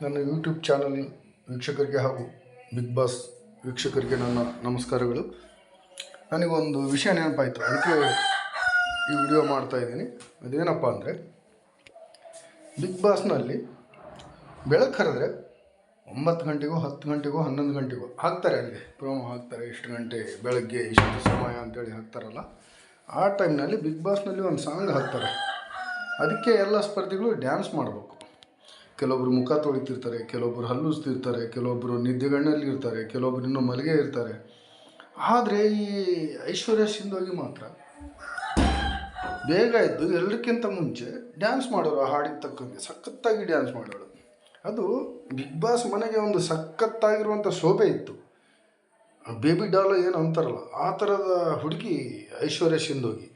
ನನ್ನ YouTube channel ವೀಕ್ಷಕರಿಗೆ ಹಾಗೂ ಬಿಗ್ ಬಾಸ್ ವೀಕ್ಷಕರಿಗೆ ನನ್ನ ನಮಸ್ಕಾರಗಳು. ನನಗೊಂದು ವಿಷಯ ನೆನಪಾಯಿತು. ಅದಕ್ಕೆ ಈ ವಿಡಿಯೋ ಮಾಡ್ತಾ ಇದ್ದೀನಿ. ಅದೇನಪ್ಪ ಅಂದರೆ, ಬಿಗ್ ಬಾಸ್ನಲ್ಲಿ ಬೆಳಕು ಕರೆದ್ರೆ ಒಂಬತ್ತು ಗಂಟೆಗೋ, ಹತ್ತು ಗಂಟೆಗೋ, ಹನ್ನೊಂದು ಗಂಟೆಗೋ ಹಾಕ್ತಾರೆ ಅಲ್ಲಿ. ಪ್ರೋಮೋ ಹಾಕ್ತಾರೆ, ಇಷ್ಟು ಗಂಟೆ ಬೆಳಗ್ಗೆ, ಇಷ್ಟು ಸಮಯ ಅಂತೇಳಿ ಹಾಕ್ತಾರಲ್ಲ. ಆ ಟೈಮ್ನಲ್ಲಿ ಬಿಗ್ ಬಾಸ್ನಲ್ಲಿ ಒಂದು ಸಾಂಗ್ ಹಾಕ್ತಾರೆ. ಅದಕ್ಕೆ ಎಲ್ಲ ಸ್ಪರ್ಧಿಗಳು ಡ್ಯಾನ್ಸ್ ಮಾಡಬೇಕು. ಕೆಲವೊಬ್ರು ಮುಖ ತೊಳಿತಿರ್ತಾರೆ, ಕೆಲವೊಬ್ರು ಹಲ್ಲುಸ್ತಿರ್ತಾರೆ ಕೆಲವೊಬ್ಬರು ನಿದ್ದೆಗಣ್ಣಲ್ಲಿ ಇರ್ತಾರೆ, ಕೆಲವೊಬ್ರು ಇನ್ನೂ ಮಲಗೆ ಇರ್ತಾರೆ. ಆದರೆ ಈ ಐಶ್ವರ್ಯ ಸಿಂಧೋಗಿ ಮಾತ್ರ. ಬೇಗ ಎದ್ದು ಎಲ್ಲಕ್ಕಿಂತ ಮುಂಚೆ ಡ್ಯಾನ್ಸ್ ಮಾಡೋರು ಆ ಹಾಡಿಗೆ ತಕ್ಕಂಗೆ ಸಖತ್ತಾಗಿ ಡ್ಯಾನ್ಸ್ ಮಾಡೋಳು ಅದು ಬಿಗ್ ಬಾಸ್ ಮನೆಗೆ ಒಂದು ಸಖತ್ತಾಗಿರುವಂಥ ಶೋಭೆ ಇತ್ತು. ಬೇಬಿ ಡಾಲ್ ಏನು ಅಂತಾರಲ್ಲ, ಆ ಥರದ ಹುಡುಗಿ ಐಶ್ವರ್ಯ ಸಿಂಧೋಗಿ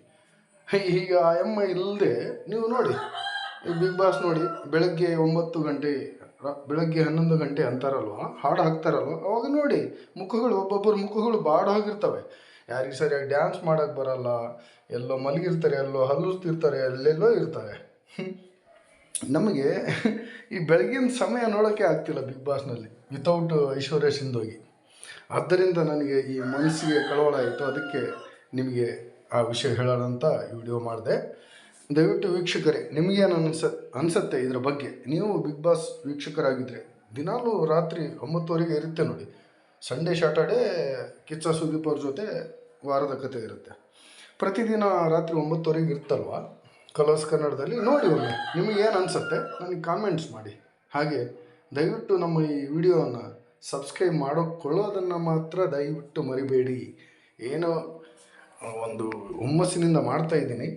ಈಗ ಆ ಎಮ್ಮ ಇಲ್ಲದೆ ನೀವು ನೋಡಿ. ಈ ಬಿಗ್ ಬಾಸ್ ನೋಡಿ ಬೆಳಗ್ಗೆ ಒಂಬತ್ತು ಗಂಟೆ ಬೆಳಗ್ಗೆ ಹನ್ನೊಂದು ಗಂಟೆ ಅಂತಾರಲ್ವ? ಹಾಡು ಹಾಕ್ತಾರಲ್ವ? ಅವಾಗ ನೋಡಿ ಮುಖಗಳು, ಒಬ್ಬೊಬ್ಬರು ಮುಖಗಳು ಬಾಡ ಹೋಗಿರ್ತವೆ ಯಾರಿಗೆ ಸರಿಯಾಗಿ ಡ್ಯಾನ್ಸ್ ಮಾಡೋಕ್ಕೆ ಬರಲ್ಲ, ಎಲ್ಲೋ ಮಲಗಿರ್ತಾರೆ, ಎಲ್ಲೋ ಹಲ್ಲುಸ್ತಿರ್ತಾರೆ, ಎಲ್ಲೆಲ್ಲೋ ಇರ್ತಾರೆ. ನಮಗೆ ಈ ಬೆಳಗಿನ ಸಮಯ ನೋಡೋಕ್ಕೆ ಆಗ್ತಿಲ್ಲ ಬಿಗ್ ಬಾಸ್ನಲ್ಲಿ ವಿತೌಟ್ ಐಶ್ವರ್ಯ ಸಿಂಧೋಗಿ. ಆದ್ದರಿಂದ ನನಗೆ ಈ ಮನಸ್ಸಿಗೆ ಕಳವಳ ಆಯಿತು. ಅದಕ್ಕೆ ನಿಮಗೆ ಆ ವಿಷಯ ಹೇಳೋಣ ಅಂತ ವಿಡಿಯೋ ಮಾಡಿದೆ. ದಯವಿಟ್ಟು ವೀಕ್ಷಕರೇ ನಿಮಗೇನು ಅನ್ಸ, ಅನಿಸುತ್ತೆ ಇದರ ಬಗ್ಗೆ? ನೀವು ಬಿಗ್ ಬಾಸ್ ವೀಕ್ಷಕರಾಗಿದ್ದರೆ ದಿನಾಲೂ ರಾತ್ರಿ ಒಂಬತ್ತುವರೆಗೆ ಇರುತ್ತೆ ನೋಡಿ. ಸಂಡೇ ಸ್ಯಾಟರ್ಡೇ ಕಿಚ್ಚ ಸುದೀಪ್ ಅವ್ರ ಜೊತೆ ವಾರದ ಕತೆ ಇರುತ್ತೆ. ಪ್ರತಿದಿನ ರಾತ್ರಿ ಒಂಬತ್ತುವರೆಗೆ ಇರ್ತಲ್ವ? ಕಲರ್ಸ್ ಕನ್ನಡದಲ್ಲಿ ನೋಡಿ ಒಮ್ಮೆ ನಿಮಗೇನು ಅನಿಸುತ್ತೆ ನನಗೆ ಕಾಮೆಂಟ್ಸ್ ಮಾಡಿ. ಹಾಗೆ ದಯವಿಟ್ಟು ನಮ್ಮ ಈ ವಿಡಿಯೋವನ್ನು ಸಬ್ಸ್ಕ್ರೈಬ್ ಮಾಡಿಕೊಳ್ಳೋದನ್ನು ಮಾತ್ರ ದಯವಿಟ್ಟು ಮರಿಬೇಡಿ. ಏನೋ ಒಂದು ಹುಮ್ಮಸ್ಸಿನಿಂದ ಮಾಡ್ತಾ ಇದ್ದೀನಿ.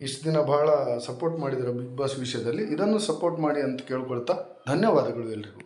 ಇಷ್ಟು ದಿನ ಬಹಳ ಸಪೋರ್ಟ್ ಮಾಡಿದ್ರು ಬಿಗ್ ಬಾಸ್ ವಿಷಯದಲ್ಲಿ. ಇದನ್ನು ಸಪೋರ್ಟ್ ಮಾಡಿ ಅಂತ ಕೇಳ್ಕೊಳ್ತಾ ಧನ್ಯವಾದಗಳು ಎಲ್ರಿಗೂ.